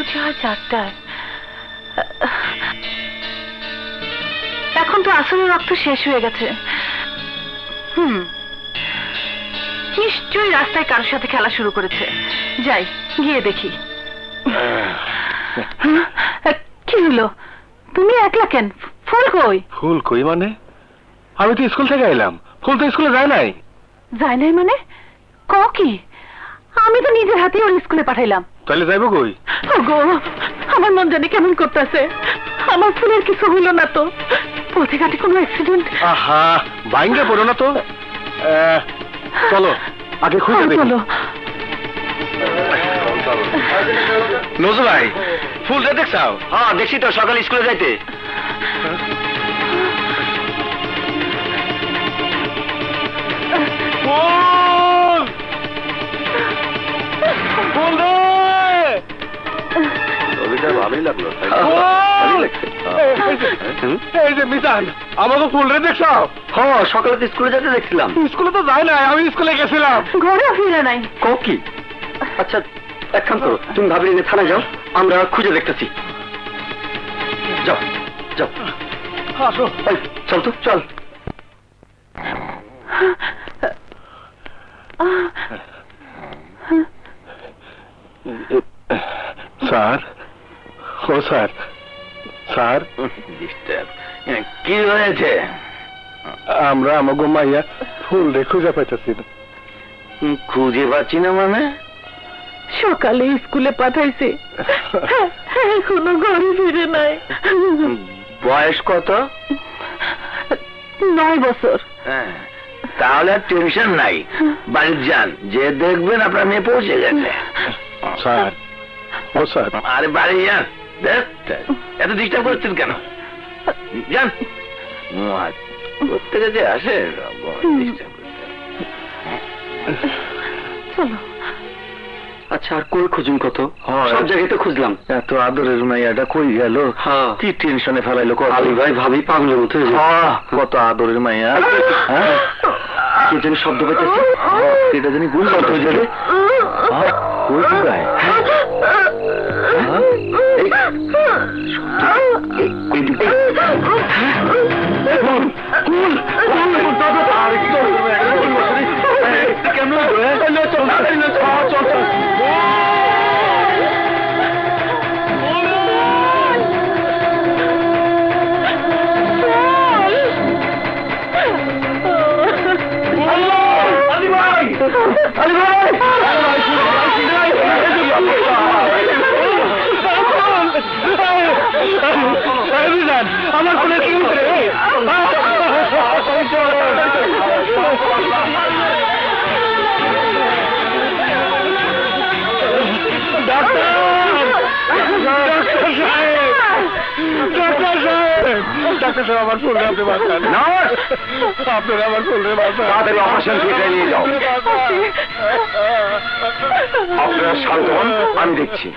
ছুটি হয় চারটায় এখন তো আসলে রক্ত শেষ হয়ে গেছে। হুম। নিশ্চয়ই রাস্তায় কারোর সাথে খেলা শুরু করেছে। যাই গিয়ে দেখি? কি হলো? তুমি একলা কেন? ফুল কই? ফুল কই মানে? আমি তো স্কুল থেকে এলাম। ফুল তো স্কুলে যায় নাই। যায় নাই মানে? ক কি? আমি তো নিজের হাতে ওর স্কুলে পাঠাইলাম। তাহলে যাইব কই? গো আমার মন জানি কেমন করতেছে। আমার ফুলের কিছু হইল না তো। পথে ঘাটে কোনো অ্যাক্সিডেন্ট আহা বাইঙ্গা পড়ো না তো। আহ, চলো আগে খুঁজে দেখি। চলো। নজর ভাই ফুলটা দেখছাও হ্যাঁ দেখছি তো সকাল স্কুলে যাইতে। ছবিটা ভালোই লাগল। এই যে- যে মিজান আমাকে ফুল রে হ্যাঁ সকালে তো স্কুলে যেতে দেখছিলাম। স্কুলে তো যায় না আমি স্কুলে গেছিলাম। ঘরে ফিরে নাই। কি আচ্ছা এক কাম করো তুমি ভাবি নিয়ে থানায় যাও আমরা খুঁজে দেখতেছি। যাও যাও। আসো। চল তো চল। স্যার? ও স্যার। স্যার? ডিস্টার্ব কি হয়েছে? আমরা আমাকে মাইয়া ফুল রে খুঁজে পাইতেছি না। খুঁজে পাচ্ছি না মানে? সকালে স্কুলে পাঠাইছে। এখনও ঘরে ফিরে নাই। বয়স কত? নয় বছর। হ্যাঁ, তাহলে আর টেনশন নাই। বাড়ির যান যে দেখবেন আপনার মেয়ে পৌঁছে গেছে। স্যার। ও স্যার। আরে বাড়ি যান। এত ডিস্টার্ব করছেন কেন? যান। প্রত্যেকে যে আসে চলো। আচ্ছা আর কই খুঁজুন কত? সব জায়গায় তো খুঁজলাম। এত আদরের মাইয়াটা কই গেল? হ্যাঁ। কি টেনশনে ফেলাইলো কত? আলী ভাই ভাবি পাগলের মতো হয়ে কত আদরের মাইয়া। হ্যাঁ? কে জানি শব্দ পাইতেছি। এটা জানি গুণ হয়ে যাবে কই আর কি করবে? এই, কেমন লাগল, হ্যাঁ? এই, লে, চল, এই, লে, চল, চল, চল। আলী ভাই! আলী ভাই! আলী ভাই, ফুল, আলী ভাই, এই যে, এই মিজান, আমার ফোনে কি হচ্ছে রে? ডাক্তার! ডাক্তার সাহেব! আমার ফুল রে আপনি বাঁচান। আপনারা আমার ফুল বাঁচান। তাড়াতাড়ি অপারেশন থিয়েটারে নিয়ে যাও। আপনারা শান্ত হন আমি দেখছি।